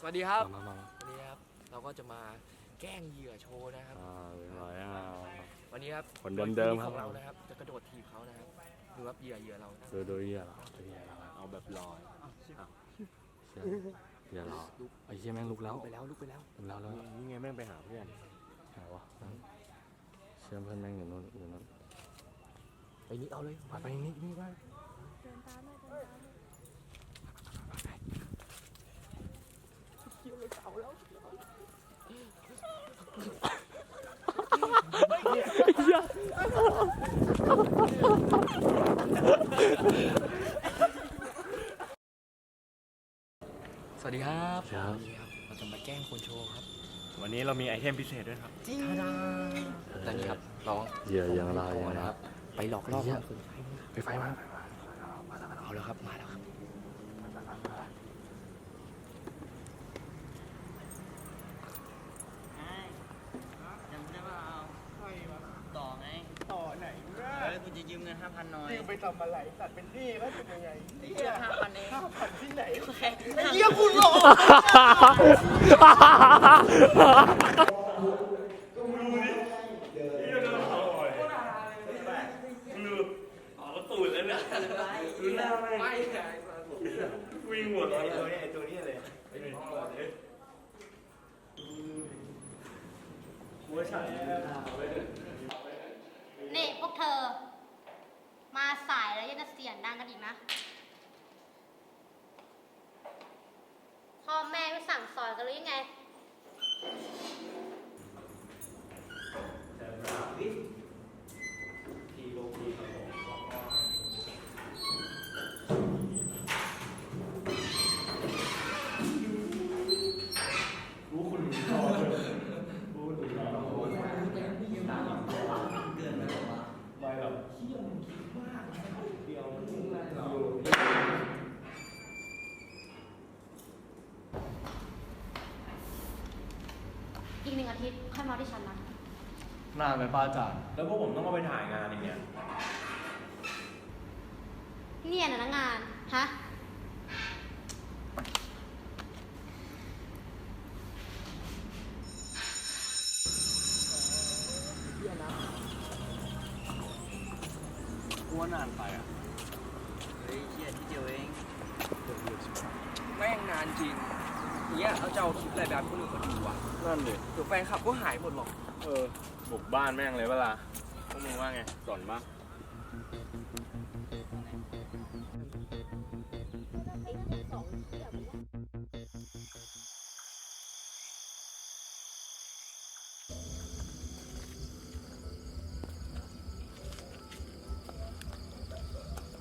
สวัสดีครับมามาวันนี้ครับเราก็จะมาแกล้งเหยื่อโชว์นะครับอ่าเรียบร้อยอะ วันนี้ครับคนเดิมๆครับ ของเรานะครับจะกระโดดถีบเขานะครับดูครับเหยื่อเหยื่อเราดูดูเหยื่อเราดูเหยื่อเราเอาแบบลอยอ้าวเชี่ยเหยื่อเราไอ้เชี่ยแม่งลุกแล้วไปแล้วลุกไปแล้วลุกแล้วแล้วนี่ไงแม่งไปหาเพื่อนหาวะเชื่อเพื่อนแม่งอยู่นู่นอยู่นู่นไปนี่เอาเลยไปไปนี่นี่ไปเดินตามเลยเดินตามเลย สวัสดีครับครับวันนี้ครับ เราจะมาแกล้งคนโชว์ครับวันนี้เรามีไอเทมพิเศษด้วยครับทาดาแต่นี่ครับร้องเหยื่อยังลายยังนะลาครับ ไปหลอกล่อเหี้ยคนสนใจไปไฟมาเอาแล้วครับ มาแล้วครับ จำได้ว่าเอาต่อไง ต่อไหนเฮ้ยกูจะยืมเงิน ห้าพันหน่อยยืมไปทำอะไรสัตว์เป็นหนี้แล้วเป็นยังไงไอ้เหี้ยห้าพันเองห้าพันที่ไหนไอ้เหี้ยกูหลอกวิ่งหมดเลยตัวนี้ไอตัวนี้เลยนี่พวกเธอมาสาย แล้วยังจะเสียงดังกันอีกนะ พ่อแม่ไม่สั่งสอนกันหรือยังไง ตย์ค่อยมาที่ฉันนะนานไปป้าจ่าแล้วพวกผมต้องมาไปถ่ายงานอีกเนี่ย เนี่ยนะงานฮะกูว่านานไปอะ เฮ้ยเหี้ยที่เดียวเอง แม่งนานจริงอย่าง เนี้ยเราจะเอาคลิปอะไรแบบคนอื่นมาดูอะนั่นดิเดี๋ยวแฟนคลับก็หายหมดหรอกเออ บุกบ้านแม่งเลยเวลาพวกมึงว่าไงสอนบ้าง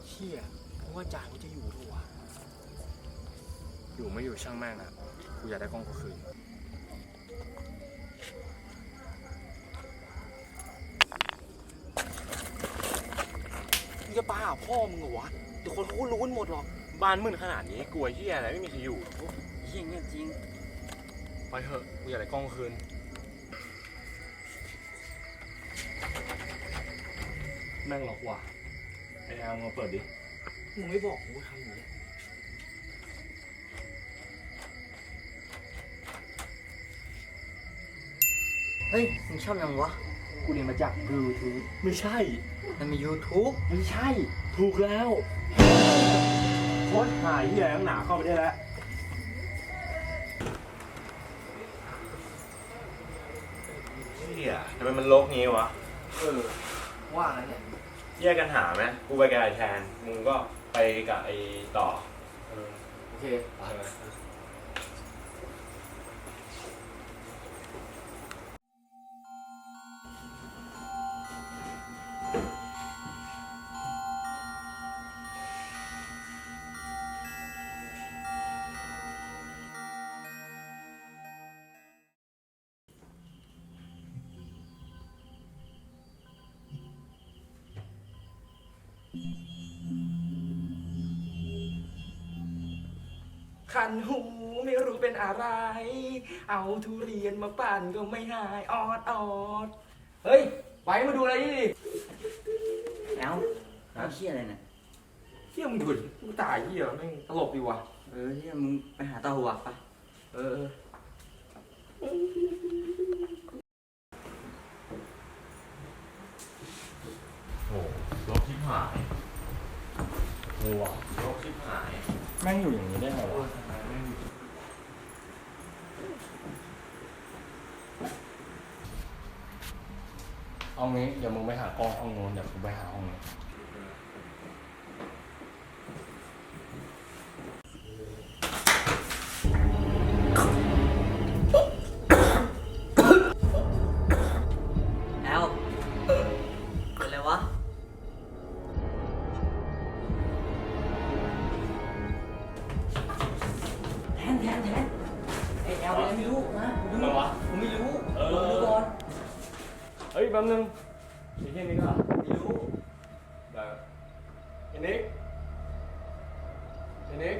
เชี่ยเพราะว่าจ่าเขาจะอยู่ถูกวะ อยู่ไม่อยู่ช่างแม่งอะกูอยากได้กล้องกูคืนมึงจะบ้าพ่อมึงเหรอวะเดี๋ยวคนเขาก็รู้กันหมดหรอก บ้านมืดขนาดนี้กลัวเฮียอะไรไม่มีใครอยู่เหี้ยเงียบจริง ไปเถอะกูอยากได้กล้องกูคืน แม่งหลอกว่ะไอแอลมาเปิดดิ มึงไม่บอกกูทำอย่างนี้ เฮ้ยมึงชอบยังวะ กูเรียนมาจากบลูทูธไม่ใช่ มันมี YouTube ไม่ใช่ ถูกแล้วโคตรหายเฮียตั้งหนาเข้าไปได้แล้วเฮียทำไมมันลกงี้วะ เออ ว่างั้นเนี่ย แยกกันหาไหมกูไปกับไอแทน มึงก็ไปกับไอต่อ โอเค ใช่ไหม คันหูไม่รู้เป็นอะไร เอาทุเรียนมาปั่นก็ไม่หายออดออดเฮ้ย ไปมาดูอะไรนี่ดิเอ้าเอาเหี้ยอะไรเนี่ยเที่ยมึงดูดิมึงตายเหี้ยแม่งตลกดีว่ะเออเหี้ยมึงไปหาตาหัวไปเออโอ้ลบชิบหายโอ้ว่ะลบชิบหาย แม่งอยู่อย่างนี้ได้ไงวะ ห้องนี้เดี๋ยวมึงไปหากล้องห้องนู้นเดี๋ยวกูไปหาห้องนี้ เฮ้ยแป๊บนึงไอ้เหี้ยนี่ก็ไม่รู้ได้ไอ้นิกไอ้นิ